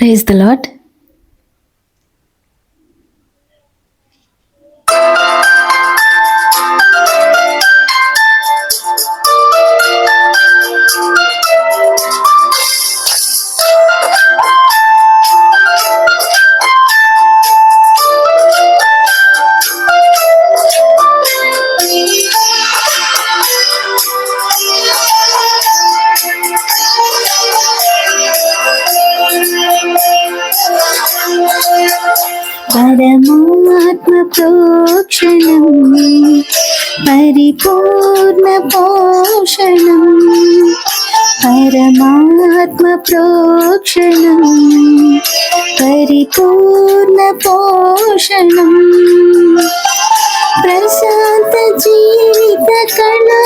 Praise the lot పరమాత్మ ప్రోక్షణం పరిపూర్ణ పోషణం పరమాత్మ ప్రోక్షణం పరిపూర్ణ పోషణం ప్రశాంత జీవిత కళా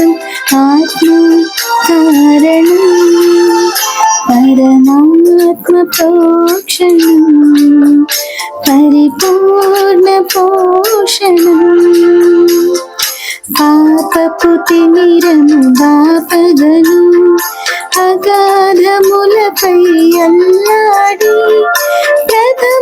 వికాసం ఆత్మ కారణం పరమాత్మ ప్రోక్షణం పరిపూర్ణ పోషణం పాపపు తిమిరము బాపగను అగాధములపై అల్లాడి ప్రథమ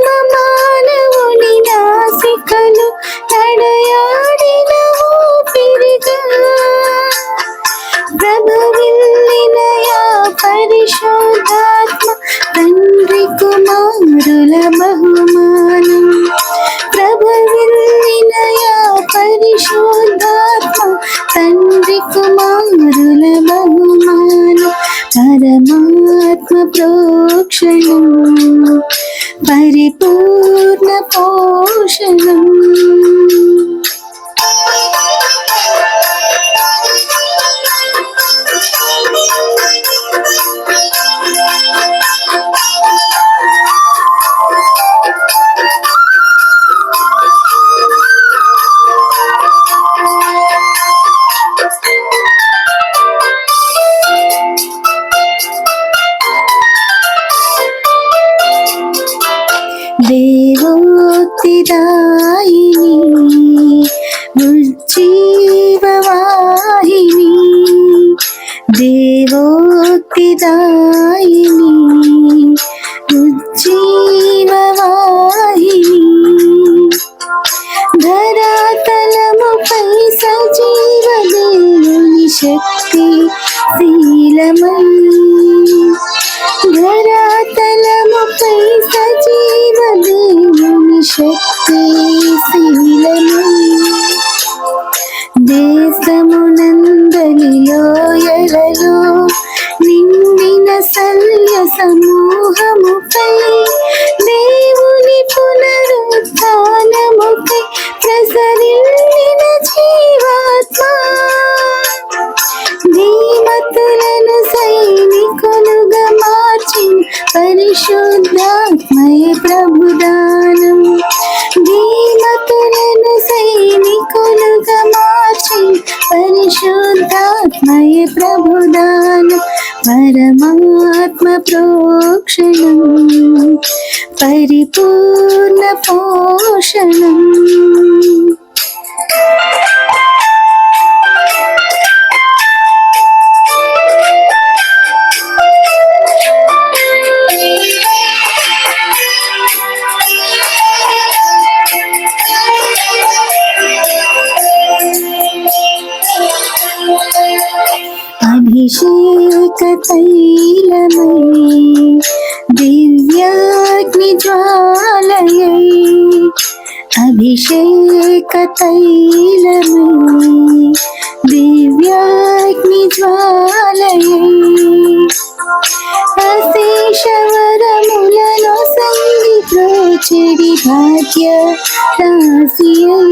పరమాత్మ ప్రోక్షణం సజీవదేవుని శక్తి శీలమై ధరాతలముపై సజీవదేవుని శక్తి శీలమై దేశమునందలిలో ఎలలో నిండిన సల్య సమూహముపై ప్రభుదానం. ధీమతులను సైనికులుగా మార్చి పరిశుద్ధాత్మయ ప్రభుదానం. పరమాత్మ ప్రోక్షణం. పరిపూర్ణ పోషణం. అభిషేక తైలమై దివ్యాగ్ని జ్వాలయై అభిషేక తైలమై దివ్యాగ్ని జ్వాలయై అశేషవరములను సంగీతో చెడి భాగ్య రాశియై.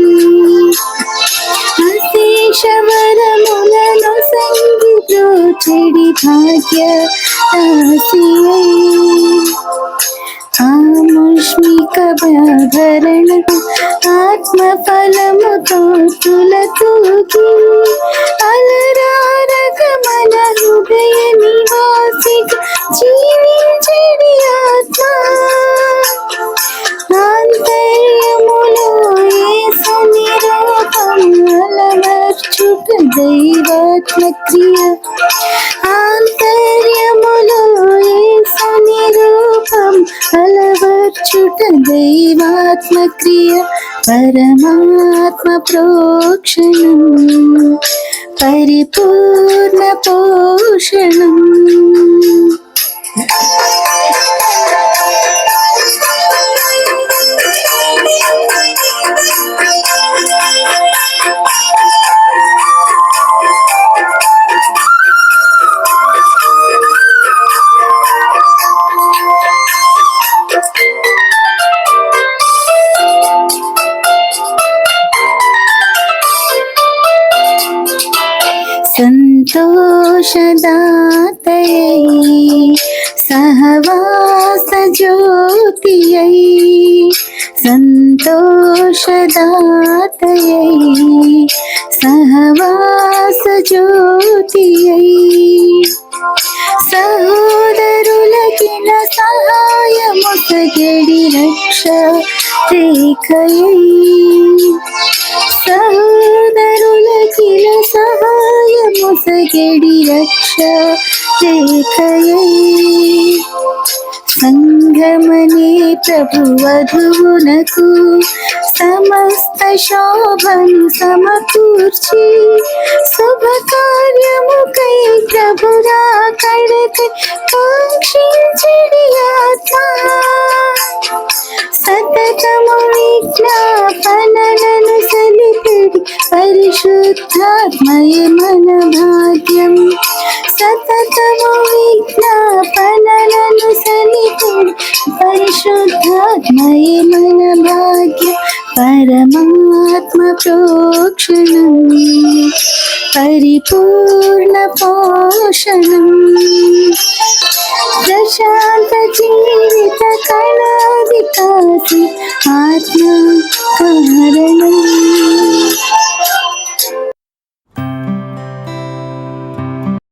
చెడి భాగ్య రాశియై ఆముష్మిక భరణ ఆత్మఫలముతో తులతూకి అలరారక మన హృదయ నివాసిక జీవించడి ఆత్మ. ఆంతర్యములో యేసు నిరా దైవాత్మక్రియ. అలవర్చుట దైవాత్మక్రియ పరమాత్మ ప్రోక్షణం సంతోషదాతయై సహవాస జ్యోతియై సంతోషదాతయై సహవాస జ్యోతియై. సహోదరులకిన సహాయము సగడి రక్ష రేఖయై. సహాయము సగడి రక్ష రేఖయై సంగమనే ప్రభు వధువునకు సమస్త శోభను సమకూర్చి శుభ కార్యముకై ప్రభురా కడకై కాంక్షించిడి. పరిశుద్ధాత్మయ మన భాగ్యం సతతము విజ్ఞాపనలను సలిపిడి పరిశుద్ధాత్మయ మన భాగ్యం పరమాత్మ ప్రోక్షణం. పరిపూర్ణ పోషణం. ప్రశాంత జీవిత కళా వికాసి ఆత్మ కారణం